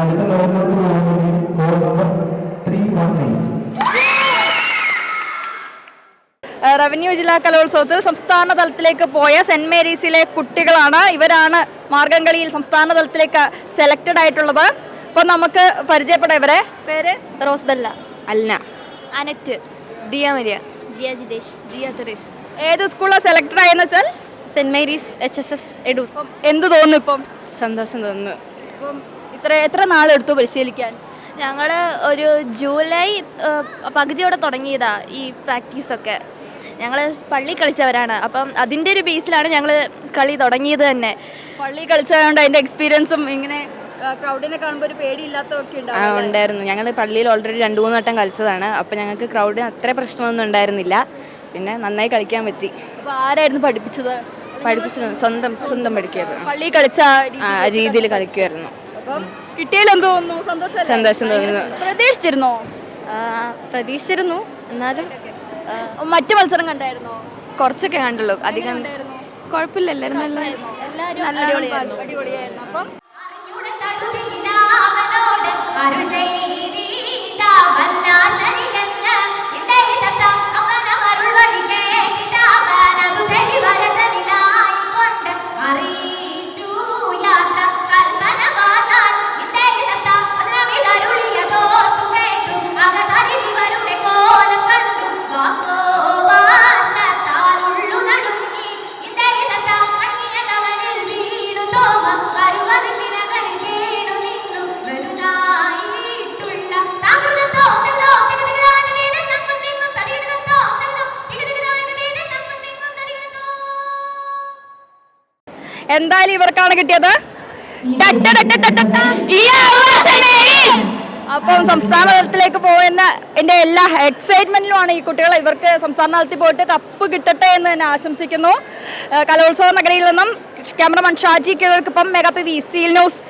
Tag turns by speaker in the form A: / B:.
A: അടുത്ത ലോകത്ത് പോകുന്നത് code number three one eight
B: revenue ജില്ലാ കലോത്സവത്തിൽ സംസ്ഥാന തലത്തിലേക്ക് പോയ സെന്റ് മേരീസിലെ കുട്ടികളാണ് ഇവരാണ് മാർഗംകളിയിൽ സംസ്ഥാന തലത്തിലേക്ക് സെലക്റ്റഡ് ആയിട്ടുള്ളത്. അപ്പോൾ നമുക്ക് പരിചയപ്പെടാം ഇവരെ. പേര്?
C: റോസ്ബെല്ല.
B: അൽന.
C: അനറ്റ്.
B: ദിയ മരിയ.
C: ജിയ ജിതേഷ്.
B: ജിയ തെറീസ് ഏത് സ്കൂളാണ് സെലക്റ്റഡ് ആയെന്ന് വെച്ചാൽ?
C: Saint Mary's H S S Edoor
B: എന്ത് തോന്നുന്നു ഇപ്പം?
C: സന്തോഷം തോന്നുന്നു.
B: ഇപ്പം ഇത്ര എത്ര നാളെടുത്തു പരിശീലിക്കാൻ?
C: ഞങ്ങൾ ഒരു ജൂലൈ പകുതിയോടെ തുടങ്ങിയതാ ഈ പ്രാക്ടീസൊക്കെ. ഞങ്ങൾ പള്ളി കളിച്ചവരാണ്. അപ്പം അതിന്റെ ഒരു ബേസിലാണ് ഞങ്ങൾ കളി തുടങ്ങിയത് തന്നെ.
B: പള്ളി കളിച്ചതുകൊണ്ട് അതിന്റെ എക്സ്പീരിയൻസും ഇങ്ങനെ ക്രൗഡിനെ കാണുമ്പോൾ ഒരു പേടിയില്ലാത്തതൊക്കെ
D: ഉണ്ടായിരുന്നു. ഞങ്ങൾ പള്ളിയിൽ ഓൾറെഡി രണ്ട് മൂന്ന് വട്ടം കളിച്ചതാണ്. അപ്പം ഞങ്ങൾക്ക് ക്രൗഡിന് അത്ര പ്രശ്നമൊന്നും ഉണ്ടായിരുന്നില്ല. പിന്നെ നന്നായി കളിക്കാൻ പറ്റി.
B: അപ്പോൾ ആരായിരുന്നു പഠിപ്പിച്ചത്?
D: പഠിപ്പിച്ചത് സ്വന്തം സ്വന്തം പഠിക്കുമായിരുന്നു
B: പള്ളി കളിച്ച
D: രീതിയിൽ കളിക്കുമായിരുന്നു
B: അപ്പം കിട്ടിയാൽ എന്ത് തോന്നുന്നു? സന്തോഷം
D: സന്തോഷം തോന്നുന്നു.
B: പ്രതീക്ഷിച്ചിരുന്നോ?
C: പ്രതീക്ഷിച്ചിരുന്നു. എന്നാലും
B: മറ്റു മത്സരം കണ്ടായിരുന്നോ?
D: കുറച്ചൊക്കെ കണ്ടുള്ളൂ. അധികം കുഴപ്പമില്ല എല്ലാവരും നല്ല നല്ല
B: അടിപൊളിയായിരുന്നു. അപ്പം എന്തായാലും ഇവർക്കാണ് കിട്ടിയത്. അപ്പം സംസ്ഥാന തലത്തിലേക്ക് പോകുന്ന എന്റെ എല്ലാ എക്സൈറ്റ്മെന്റിലുമാണ് ഈ കുട്ടികൾ ഇവർക്ക് സംസ്ഥാന തലത്തിൽ പോയിട്ട് കപ്പ് കിട്ടട്ടെ എന്ന് തന്നെ ആശംസിക്കുന്നു. കലോത്സവ നഗരിയിൽ നിന്നും ക്യാമറമാൻ ഷാജി കിഴക്കൊപ്പം മെഗാപ്പി വി സി ന്യൂസ്